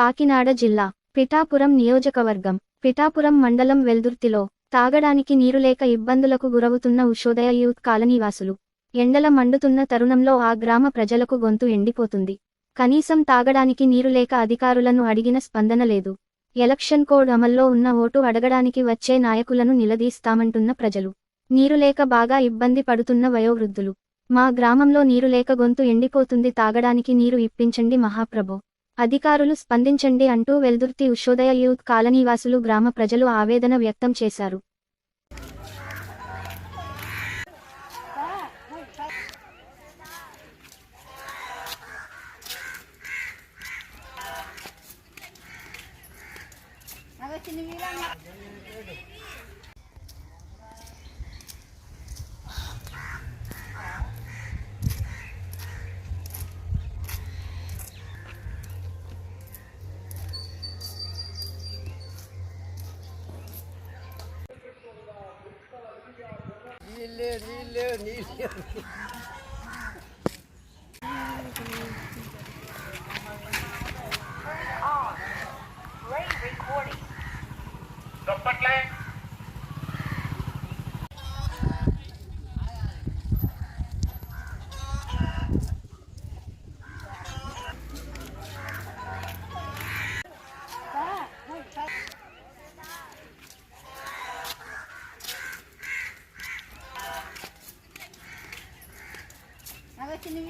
కాకినాడ జిల్లా పిఠాపురం నియోజకవర్గం. పిఠాపురం మండలం వెల్దుర్తిలో తాగడానికి నీరులేక ఇబ్బందులకు గురవుతున్న ఉషోదయ యూత్ కాలనీవాసులు. ఎండల మండుతున్న తరుణంలో ఆ గ్రామ ప్రజలకు గొంతు ఎండిపోతుంది. కనీసం తాగడానికి నీరులేక అధికారులను అడిగిన స్పందన లేదు. ఎలక్షన్ కోడ్ అమల్లో ఉన్న ఓటు అడగడానికి వచ్చే నాయకులను నిలదీస్తామంటున్న ప్రజలు. నీరులేక బాగా ఇబ్బంది పడుతున్న వయోవృద్ధులు. మా గ్రామంలో నీరులేక గొంతు ఎండిపోతుంది. తాగడానికి నీరు ఇప్పించండి మహాప్రభో. అధికారులు స్పందించండి అంటూ వెల్దుర్తి ఉషోదయ యూత్ కాలనీవాసులు గ్రామ ప్రజలు ఆవేదన వ్యక్తం చేశారు. నీళ్ళు నీళ్ళు నీళ్ళు దుప్పట్లే వచ్చింది